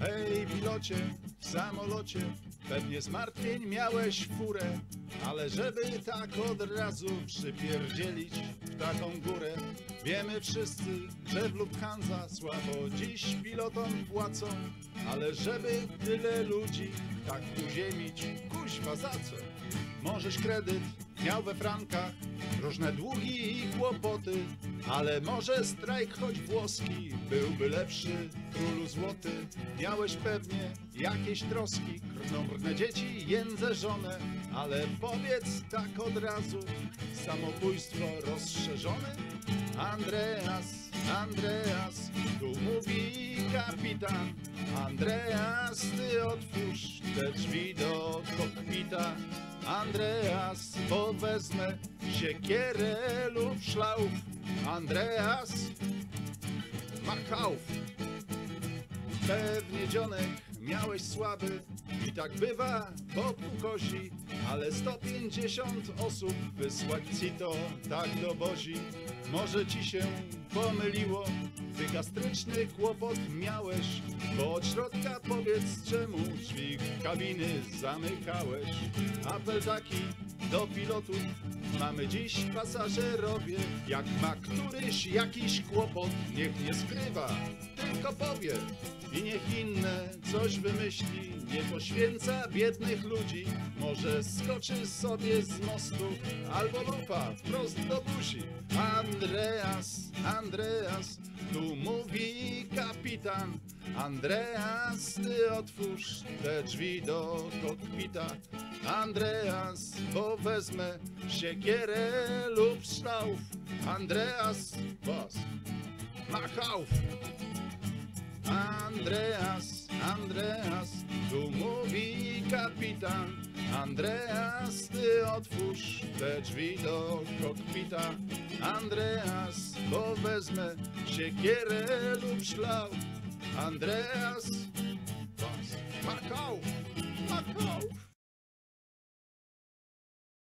Hej, pilocie, w samolocie pewnie zmartwień miałeś furę, ale żeby tak od razu przypierdzielić w taką górę, wiemy wszyscy, że w Lufthansa słabo dziś pilotom płacą, ale żeby tyle ludzi tak uziemić, kuźwa za co? Możeś kredyt miał we frankach, różne długi i kłopoty, ale może strajk choć włoski byłby lepszy, królu złoty. Miałeś pewnie jakieś troski, krnąbrne dzieci, jędze żonę, ale powiedz tak od razu, samobójstwo rozszerzone? Andreas, Andreas, tu mówi kapitan. Andreas, ty otwórz te drzwi do kokpita. Andreas, bo wezmę siekierę lub szlauf. Andreas, Machauf. Pewnie dzionek miałeś słaby i tak bywa po półkozi, ale 150 osób wysłać ci to tak dowozi. Może ci się pomyliło, ty gastryczny kłopot miałeś, bo od środka powiedz czemu drzwi kabiny zamykałeś. Apel taki do pilotów, mamy dziś pasażerowie, jak ma któryś jakiś kłopot, niech nie skrywa, tylko powie. I niech inne coś wymyśli, nie poświęca biednych ludzi. Może skoczy sobie z mostu, albo lupa wprost do buzi. Andreas, Andreas, tu mówi kapitan. Andreas, ty otwórz te drzwi do kokpita. Andreas, bo wezmę siekierę lub szlauf. Andreas, was, machauf. Andreas, Andreas, tu mówi kapitan. Andreas, ty otwórz te drzwi do kokpita. Andreas, bo wezmę siekierę lub szlauf. Andreas,